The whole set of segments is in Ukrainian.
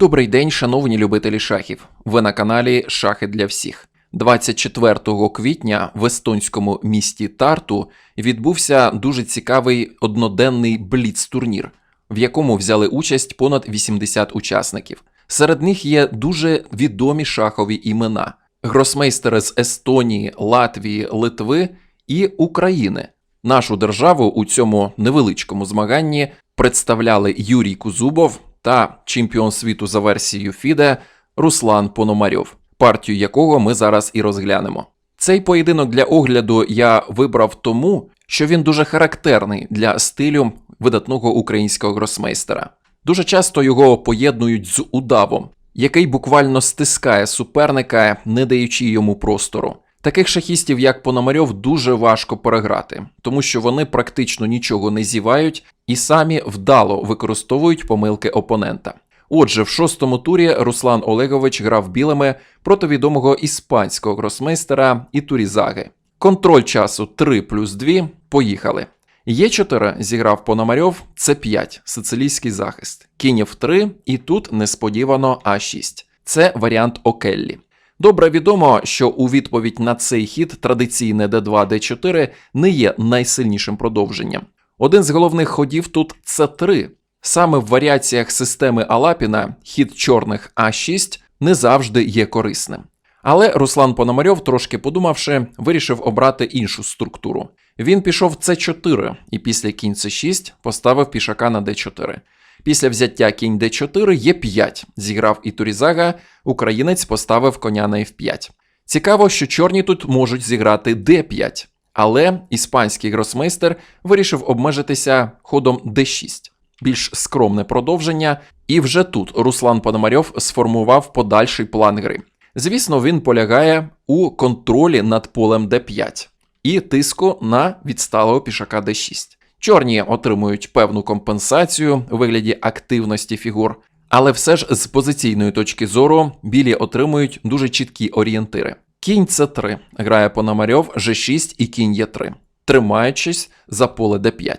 Добрий день, шановні любителі шахів. Ви на каналі Шахи для всіх. 24 квітня в естонському місті Тарту відбувся дуже цікавий одноденний бліц-турнір, в якому взяли участь понад 80 учасників. Серед них є дуже відомі шахові імена: гросмейстери з Естонії, Латвії, Литви і України. Нашу державу у цьому невеличкому змаганні представляли Юрій Кузубов та чемпіон світу за версією FIDE Руслан Пономарьов, партію якого ми зараз і розглянемо. Цей поєдинок для огляду я вибрав тому, що він дуже характерний для стилю видатного українського гросмейстера. Дуже часто його поєднують з удавом, який буквально стискає суперника, не даючи йому простору. Таких шахістів, як Пономарьов, дуже важко переграти, тому що вони практично нічого не зівають і самі вдало використовують помилки опонента. Отже, в шостому турі Руслан Олегович грав білими проти відомого іспанського гросмейстера Ітурізаги. Контроль часу 3 плюс 2. Поїхали. Є4 зіграв Пономарьов, С5, сицилійський захист. Кінь F3 і тут несподівано А6. Це варіант Океллі. Добре відомо, що у відповідь на цей хід традиційне d2, d4 не є найсильнішим продовженням. Один з головних ходів тут С3. Саме в варіаціях системи Алапіна хід чорних А6 не завжди є корисним. Але Руслан Пономарьов, трошки подумавши, вирішив обрати іншу структуру. Він пішов С4 і після кінь С6 поставив пішака на d4. Після взяття кінь d4 є 5 зіграв і Турізага, українець поставив коня на f5. Цікаво, що чорні тут можуть зіграти d5, але іспанський гросмейстер вирішив обмежитися ходом d6. Більш скромне продовження, і вже тут Руслан Пономарьов сформував подальший план гри. Звісно, він полягає у контролі над полем d5 і тиску на відсталого пішака d6. Чорні отримують певну компенсацію у вигляді активності фігур, але все ж з позиційної точки зору білі отримують дуже чіткі орієнтири. Кінь С3 грає Пономарьов, G6 і кінь Е3, тримаючись за поле d5.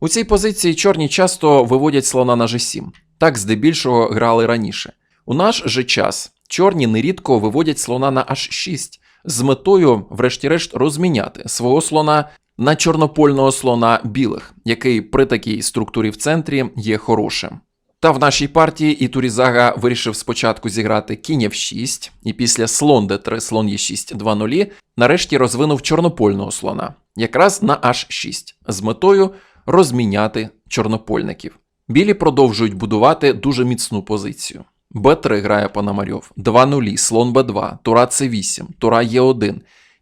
У цій позиції чорні часто виводять слона на G7. Так здебільшого грали раніше. У наш же час чорні нерідко виводять слона на H6 з метою, врешті-решт, розміняти свого слона на чорнопольного слона білих, який при такій структурі в центрі є хорошим. Та в нашій партії Ітурізага вирішив спочатку зіграти кінь f6, і після слон d3, слон e6 2-0, нарешті розвинув чорнопольного слона, якраз на h6, з метою розміняти чорнопольників. Білі продовжують будувати дуже міцну позицію. Б3 грає Пономарьов, 2-0, слон Б2, тура С8, тура Е1,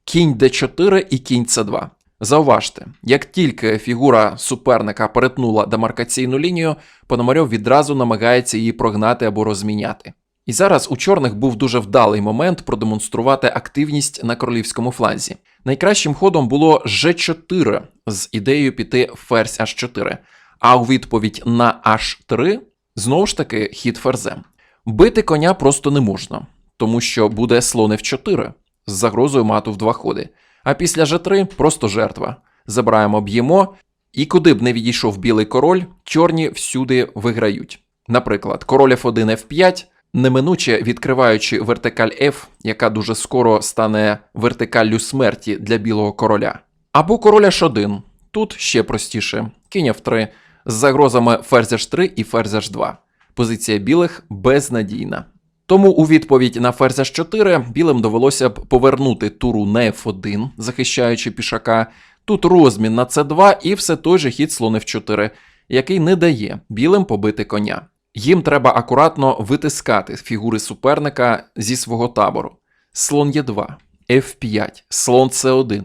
кінь Д4 і кінь С2. Зауважте, як тільки фігура суперника перетнула демаркаційну лінію, Пономарьов відразу намагається її прогнати або розміняти. І зараз у чорних був дуже вдалий момент продемонструвати активність на королівському фланзі. Найкращим ходом було G4 з ідеєю піти ферзь H4, а у відповідь на H3 знову ж таки хід ферзем. Бити коня просто не можна, тому що буде слон F4 з загрозою мату в два ходи. А після G3 просто жертва. Забираємо, б'ємо, і куди б не відійшов білий король, чорні всюди виграють. Наприклад, король F1 F5, неминуче відкриваючи вертикаль F, яка дуже скоро стане вертикаллю смерті для білого короля. Або король H1, тут ще простіше, кінь F3 з загрозами ферзь H3 і ферзь H2. Позиція білих безнадійна. Тому у відповідь на ферзь H4 білим довелося б повернути туру на F1, захищаючи пішака, тут розмін на c2 і все той же хід слон F4, який не дає білим побити коня. Їм треба акуратно витискати фігури суперника зі свого табору. Слон Е2, F5, слон С1,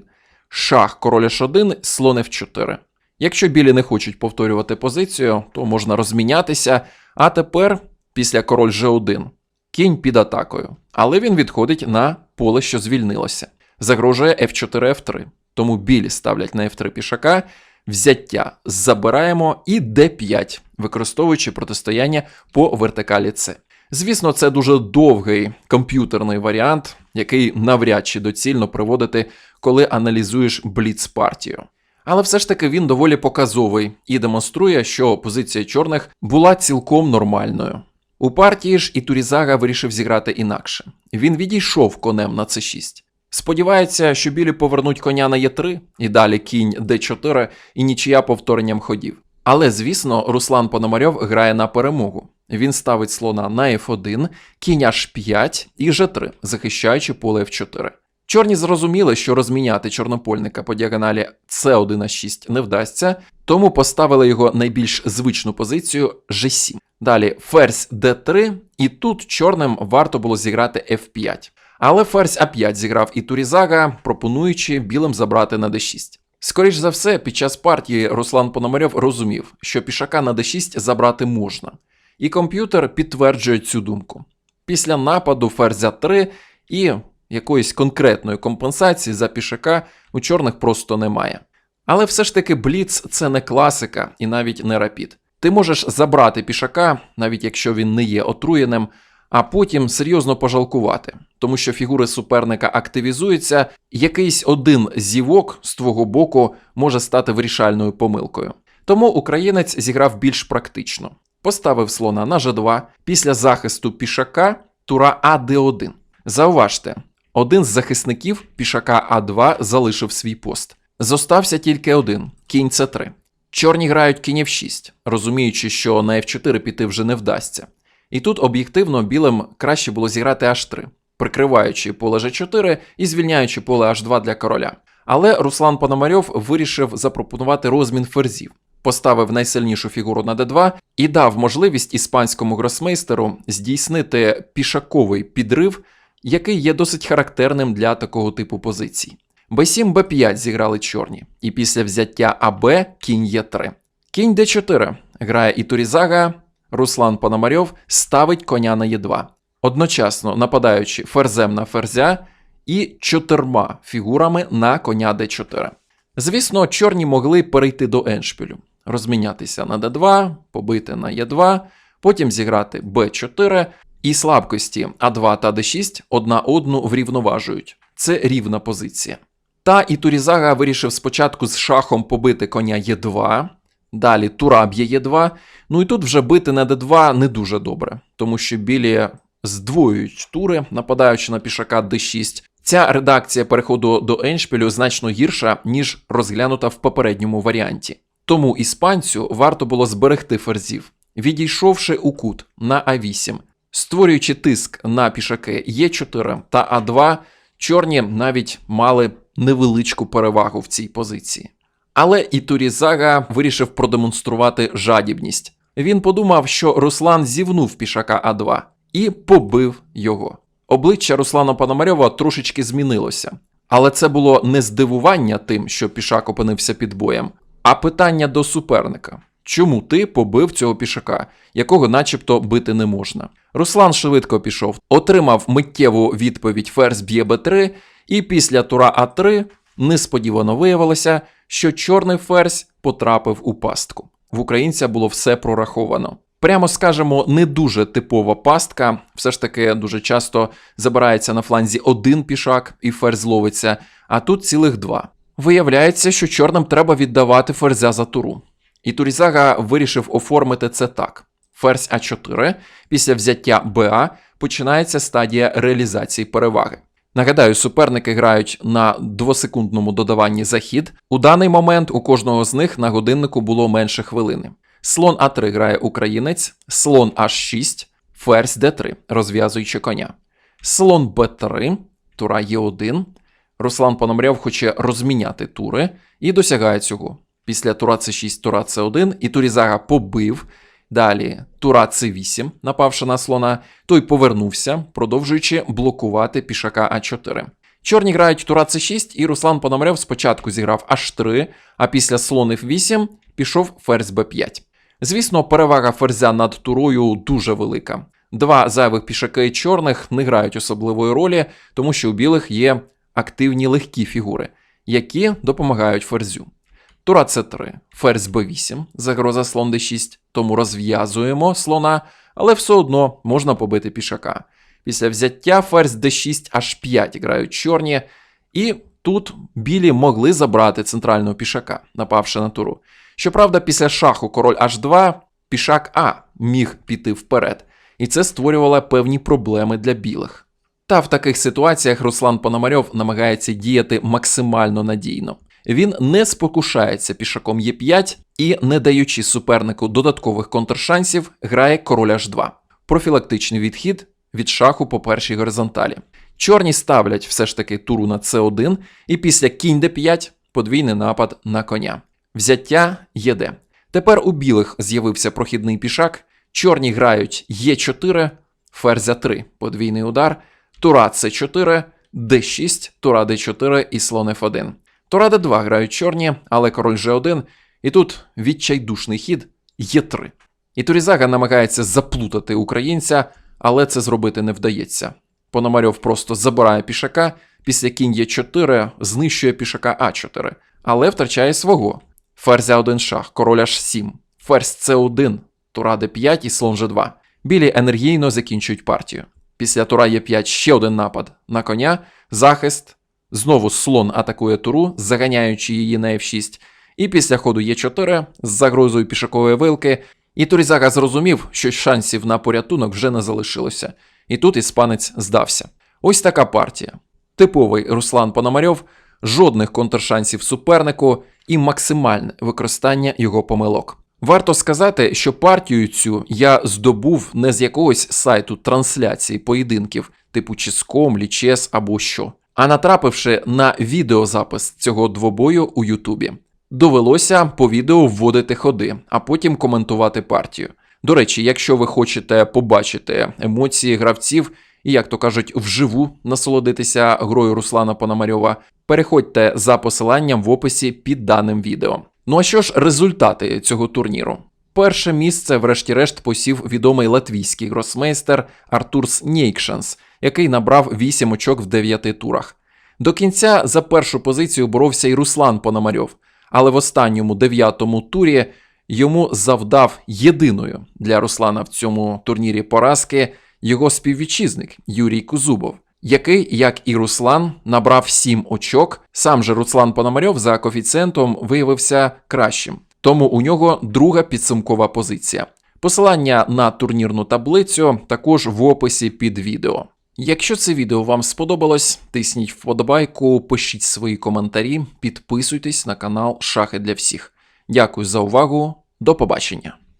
шах король H1, слон F4. Якщо білі не хочуть повторювати позицію, то можна розмінятися, а тепер, після король G1, кінь під атакою, але він відходить на поле, що звільнилося. Загрожує F4 F3. Тому білі ставлять на F3 пішака, взяття забираємо і D5, використовуючи протистояння по вертикалі С. Звісно, це дуже довгий комп'ютерний варіант, який навряд чи доцільно проводити, коли аналізуєш бліц партію. Але все ж таки він доволі показовий і демонструє, що позиція чорних була цілком нормальною. У партії ж Ітурізага вирішив зіграти інакше. Він відійшов конем на c6. Сподівається, що білі повернуть коня на Е3 і далі кінь Д4 і нічия повторенням ходів. Але, звісно, Руслан Пономарьов грає на перемогу. Він ставить слона на F1, кінь H5 і G3, захищаючи поле F4. Чорні зрозуміли, що розміняти чорнопольника по діагоналі C1 на 6 не вдасться, тому поставили його найбільш звичну позицію G7. Далі ферзь D3, і тут чорним варто було зіграти F5. Але ферзь А5 зіграв і Турізага, пропонуючи білим забрати на d6. Скоріш за все, під час партії Руслан Пономарьов розумів, що пішака на d6 забрати можна, і комп'ютер підтверджує цю думку. Після нападу ферзя 3 і якоїсь конкретної компенсації за пішака у чорних просто немає. Але все ж таки Бліц це не класика і навіть не рапід. Ти можеш забрати пішака, навіть якщо він не є отруєним, а потім серйозно пожалкувати, тому що фігури суперника активізуються, якийсь один зівок з твого боку може стати вирішальною помилкою. Тому українець зіграв більш практично. Поставив слона на G2, після захисту пішака тура АД1. Зауважте, один з захисників пішака А2 залишив свій пост. Зостався тільки один кінь С3. Чорні грають кінь F6, розуміючи, що на F4 піти вже не вдасться. І тут об'єктивно білим краще було зіграти H3, прикриваючи поле G4 і звільняючи поле H2 для короля. Але Руслан Пономарьов вирішив запропонувати розмін ферзів, поставив найсильнішу фігуру на d2 і дав можливість іспанському гросмейстеру здійснити пішаковий підрив, який є досить характерним для такого типу позицій. b7, b5 зіграли чорні, і після взяття АБ кінь Е3. Кінь d4 грає і Турізага, Руслан Пономарьов ставить коня на Е2, одночасно нападаючи ферзем на ферзя і чотирма фігурами на коня d4. Звісно, чорні могли перейти до еншпілю, розмінятися на d2, побити на Е2, потім зіграти b4, і слабкості А2 та d6 одна одну врівноважують. Це рівна позиція. Та і Турізага вирішив спочатку з шахом побити коня Е2, далі тура б'є Е2, ну і тут вже бити на d2 не дуже добре, тому що білі здвоюють тури, нападаючи на пішака d6. Ця редакція переходу до еншпілю значно гірша, ніж розглянута в попередньому варіанті. Тому іспанцю варто було зберегти ферзів, відійшовши у кут на А8, створюючи тиск на пішаки Е4 та А2, чорні навіть мали невеличку перевагу в цій позиції. Але і Турізага вирішив продемонструвати жадібність. Він подумав, що Руслан зівнув пішака А2 і побив його. Обличчя Руслана Пономарьова трошечки змінилося. Але це було не здивування тим, що пішак опинився під боєм, а питання до суперника: чому ти побив цього пішака, якого начебто бити не можна? Руслан швидко пішов, отримав миттєву відповідь ферзь б'є Б3, і після тура А3 несподівано виявилося, що чорний ферзь потрапив у пастку. В українця було все прораховано. Прямо скажемо, не дуже типова пастка, все ж таки дуже часто забирається на фланзі один пішак і ферзь ловиться, а тут цілих два. Виявляється, що чорним треба віддавати ферзя за туру. І Турізага вирішив оформити це так: ферзь А4, після взяття БА починається стадія реалізації переваги. Нагадаю, суперники грають на двосекундному додаванні захід. У даний момент у кожного з них на годиннику було менше хвилини. Слон А3 грає українець, слон H6, ферзь Д3, розв'язуючи коня. Слон Б3, тура Е1. Руслан Пономарьов хоче розміняти тури і досягає цього. Після тура С6, тура С1 і Турізага побив. Далі тура С8, напавши на слона, той повернувся, продовжуючи блокувати пішака А4. Чорні грають тура С6, і Руслан Пономарьов спочатку зіграв H3, а після слон F8 пішов ферзь Б5. Звісно, перевага ферзя над турою дуже велика. Два зайвих пішаки чорних не грають особливої ролі, тому що у білих є активні легкі фігури, які допомагають ферзю. Тура С3, ферзь Б8, загроза слон Д6, тому розв'язуємо слона, але все одно можна побити пішака. Після взяття ферзь d6 h5 грають чорні, і тут білі могли забрати центрального пішака, напавши на туру. Щоправда, після шаху король h2 пішак А міг піти вперед. і це створювало певні проблеми для білих. Та в таких ситуаціях Руслан Пономарьов намагається діяти максимально надійно. Він не спокушається пішаком Е5 і, не даючи супернику додаткових контршансів, грає король H2. Профілактичний відхід від шаху по першій горизонталі. Чорні ставлять все ж таки туру на С1, і після кінь Д5 подвійний напад на коня. Взяття ЄД. Тепер у білих з'явився прохідний пішак. Чорні грають Е4, ферзя 3, подвійний удар, тура С4, Д6, тура Д4 і слон Ф1. Тура Д2 грають чорні, але король Ж1, і тут відчайдушний хід Е3. І Турізага намагається заплутати українця, але це зробити не вдається. Пономарьов просто забирає пішака, після кінь Е4 знищує пішака А4, але втрачає свого. Ферзя 1 шах, король H7, ферзь С1, тура Д5 і слон Ж2. Білі енергійно закінчують партію. Після тура Е5 ще один напад на коня, захист. Знову слон атакує туру, заганяючи її на F6. І після ходу Е4 з загрозою пішакової вилки. І Турізага зрозумів, що шансів на порятунок вже не залишилося. І тут іспанець здався. Ось така партія. Типовий Руслан Пономарьов, жодних контршансів супернику і максимальне використання його помилок. Варто сказати, що партію цю я здобув не з якогось сайту трансляції поєдинків, типу Ческом, Лічес або що, а натрапивши на відеозапис цього двобою у Ютубі. Довелося по відео вводити ходи, а потім коментувати партію. До речі, якщо ви хочете побачити емоції гравців і, як то кажуть, вживу насолодитися грою Руслана Пономарьова, переходьте за посиланням в описі під даним відео. Ну а що ж результати цього турніру? Перше місце, врешті-решт, посів відомий латвійський гросмейстер Артурс Нейкшенс, який набрав 8 очок в 9 турах. До кінця за першу позицію боровся і Руслан Пономарьов, але в останньому дев'ятому турі йому завдав єдиною для Руслана в цьому турнірі поразки його співвітчизник Юрій Кузубов, який, як і Руслан, набрав 7 очок. Сам же Руслан Пономарьов за коефіцієнтом виявився кращим. Тому у нього друга підсумкова позиція. Посилання на турнірну таблицю також в описі під відео. Якщо це відео вам сподобалось, тисніть вподобайку, пишіть свої коментарі, підписуйтесь на канал Шахи для всіх. Дякую за увагу, до побачення!